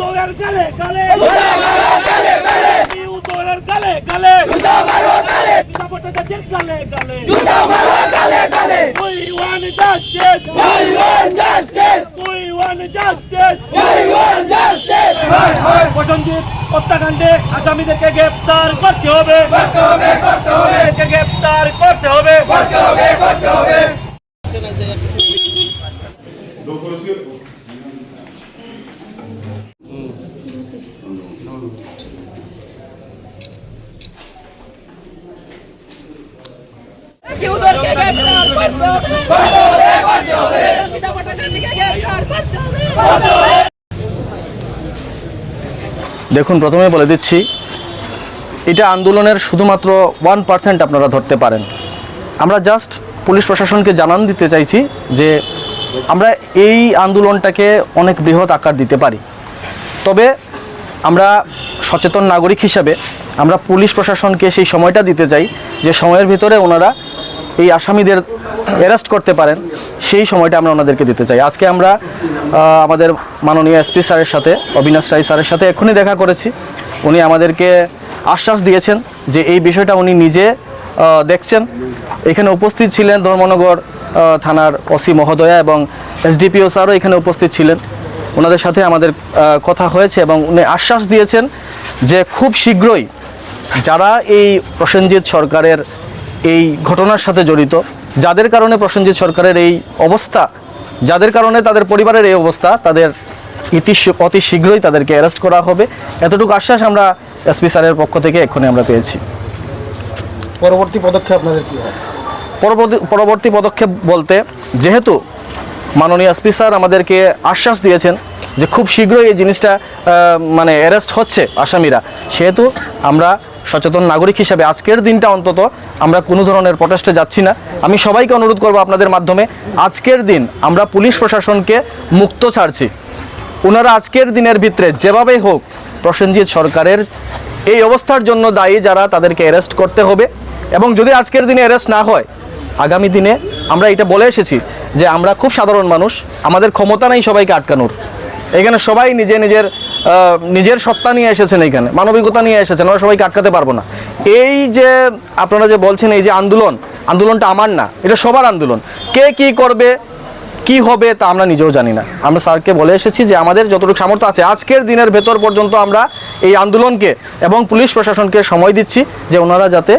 উদয়ের গালে গালে। উদয়ের গালে গালে। ভট্টাচার্যের গালে গালে। We want justice. We want justice. Prasenjit হত্যাকাণ্ডে আসামিদেরকে গ্রেপ্তার করতে হবে। করতে হবে করতে হবে। গ্রেপ্তার করতে হবে। দেখুন, প্রথমে বলে দিচ্ছি, এটা আন্দোলনের শুধুমাত্র ওয়ান পার্সেন্ট আপনারা ধরতে পারেন। আমরা জাস্ট পুলিশ প্রশাসনকে জানান দিতে চাইছি যে আমরা এই আন্দোলনটাকে অনেক বৃহৎ আকার দিতে পারি। তবে আমরা সচেতন নাগরিক হিসাবে আমরা পুলিশ প্রশাসনকে সেই সময়টা দিতে চাই যে সময়ের ভিতরে ওনারা এই আসামিদের অ্যারেস্ট করতে পারেন, সেই সময়টা আমরা ওনাদেরকে দিতে চাই। আজকে আমরা আমাদের মাননীয় এসপি স্যারের সাথে, অবিনাশ রায় স্যারের সাথে এক্ষুনি দেখা করেছি। উনি আমাদেরকে আশ্বাস দিয়েছেন যে এই বিষয়টা উনি নিজে দেখছেন। এখানে উপস্থিত ছিলেন ধর্মনগর থানার ওসি মহোদয়া এবং এসডিপিও স্যারও এখানে উপস্থিত ছিলেন। ওনাদের সাথে আমাদের কথা হয়েছে এবং উনি আশ্বাস দিয়েছেন যে খুব শীঘ্রই যারা এই প্রসেনজিৎ সরকারের এই ঘটনার সাথে জড়িত। যাদের কারণে প্রসেনজিৎ সরকারের এই অবস্থা যাদের কারণে তাদের পরিবারের এই অবস্থা তাদের ইতি অতি শীঘ্রই তাদেরকে অ্যারেস্ট করা হবে। এতটুকু আশ্বাস আমরা এসপি স্যারের পক্ষ থেকে এক্ষুনি আমরা পেয়েছি। পরবর্তী পদক্ষেপ আপনাদের কি হবে পরবর্তী পরবর্তী পদক্ষেপ বলতে যেহেতু মাননীয় এসপি স্যার আমাদেরকে আশ্বাস দিয়েছেন যে খুব শীঘ্রই এই জিনিসটা মানে অ্যারেস্ট হচ্ছে আসামিরা সেহেতু আমরা সচেতন নাগরিক হিসাবে আজকের দিনটা অন্তত আমরা কোনো ধরনের প্রটেস্টে যাচ্ছি না। আমি সবাইকে অনুরোধ করব আপনাদের মাধ্যমে আজকের দিন আমরা পুলিশ প্রশাসনকে মুক্ত ছাড়ছি। ওনারা আজকের দিনের ভিতরে যেভাবেই হোক প্রসেনজিৎ সরকারের এই অবস্থার জন্য দায়ী যারা তাদেরকে অ্যারেস্ট করতে হবে এবং যদি আজকের দিনে অ্যারেস্ট না হয়, আগামী দিনে আমরা এটা বলে এসেছি যে আমরা খুব সাধারণ মানুষ, আমাদের ক্ষমতা নেই সবাইকে আটকানোর। এখানে সবাই নিজে নিজের নিজের সত্তা নিয়ে এসেছেন এইখানে মানবিকতা নিয়ে এসেছেন, আমরা সবাইকে আটকাতে পারব না। এই যে আপনারা যে বলছেন, এই যে আন্দোলন, আন্দোলনটা আমার না, এটা সবার আন্দোলন। কে কি করবে কি হবে তা আমরা নিজেও জানি না। আমরা স্যারকে বলে এসেছি যে আমাদের যতটুকু সামর্থ্য আছে, আজকের দিনের ভেতর পর্যন্ত আমরা এই আন্দোলনকে এবং পুলিশ প্রশাসনকে সময় দিচ্ছি যে ওনারা যাতে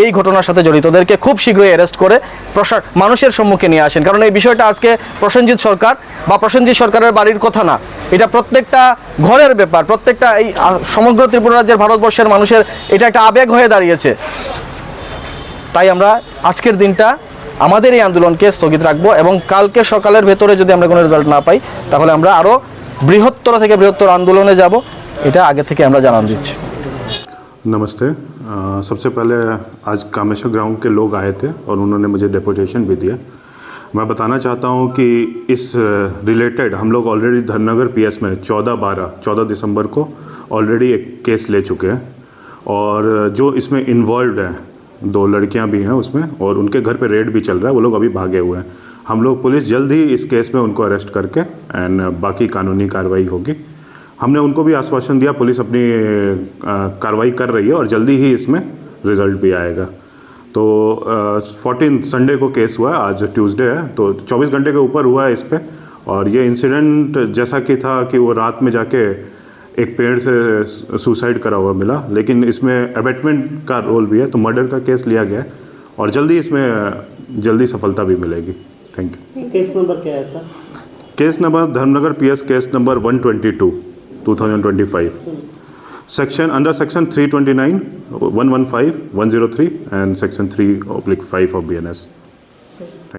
এই ঘটনার সাথে জড়িতদেরকে খুব শীঘ্রই অ্যারেস্ট করে প্রশা মানুষের সম্মুখে নিয়ে আসেন। কারণ এই বিষয়টা আজকে প্রসেনজিৎ সরকার বা প্রসেনজিৎ সরকারের বাড়ির কথা না। এটা প্রত্যেকটা ঘরের ব্যাপার, প্রত্যেকটা এই সমগ্র ত্রিপুরা রাজ্যের ভারতবর্ষের মানুষের এটা একটা আবেগ হয়ে দাঁড়িয়েছে। তাই আমরা আজকের দিনটা আমাদের এই আন্দোলনকে স্থগিত রাখবো এবং কালকে সকালের ভেতরে যদি আমরা কোনো রেজাল্ট না পাই তাহলে আমরা আরও বৃহত্তর থেকে বৃহত্তর আন্দোলনে যাব এটা আগে থেকে আমরা জানান দিচ্ছি नमस्ते अ, सबसे पहले आज कामेश्वर ग्राउंड के लोग आए थे और उन्होंने मुझे डेपुटेशन भी दिया मैं बताना चाहता हूँ कि इस रिलेटेड हम लोग ऑलरेडी धर्मनगर पीएस में 14 बारह 14 दिसंबर को ऑलरेडी एक केस ले चुके हैं और जो इसमें इन्वॉल्व हैं दो लड़कियाँ भी हैं उसमें और उनके घर पे रेड भी चल रहा है, वो लोग अभी भागे हुए हैं। हम लोग पुलिस जल्द ही इस केस में उनको अरेस्ट करके एंड बाकी कानूनी कार्रवाई होगी। हमने उनको भी आश्वासन दिया, पुलिस अपनी कार्रवाई कर रही है और जल्दी ही इसमें रिज़ल्ट भी आएगा। तो फोर्टीन संडे को केस हुआ है आज ट्यूसडे है तो 24 घंटे के ऊपर हुआ है इस पर और ये इंसिडेंट जैसा कि था कि वो रात में जाके एक पेड़ से सुसाइड करा हुआ मिला लेकिन इसमें अबेटमेंट का रोल भी है तो मर्डर का केस लिया गया है और जल्दी इसमें जल्दी सफलता भी मिलेगी। थैंक यू केस नंबर क्या है sir case number Dharmanagar PS case number 122 2025 section under section 329 115 103 and section 3 oblique 5 of BNS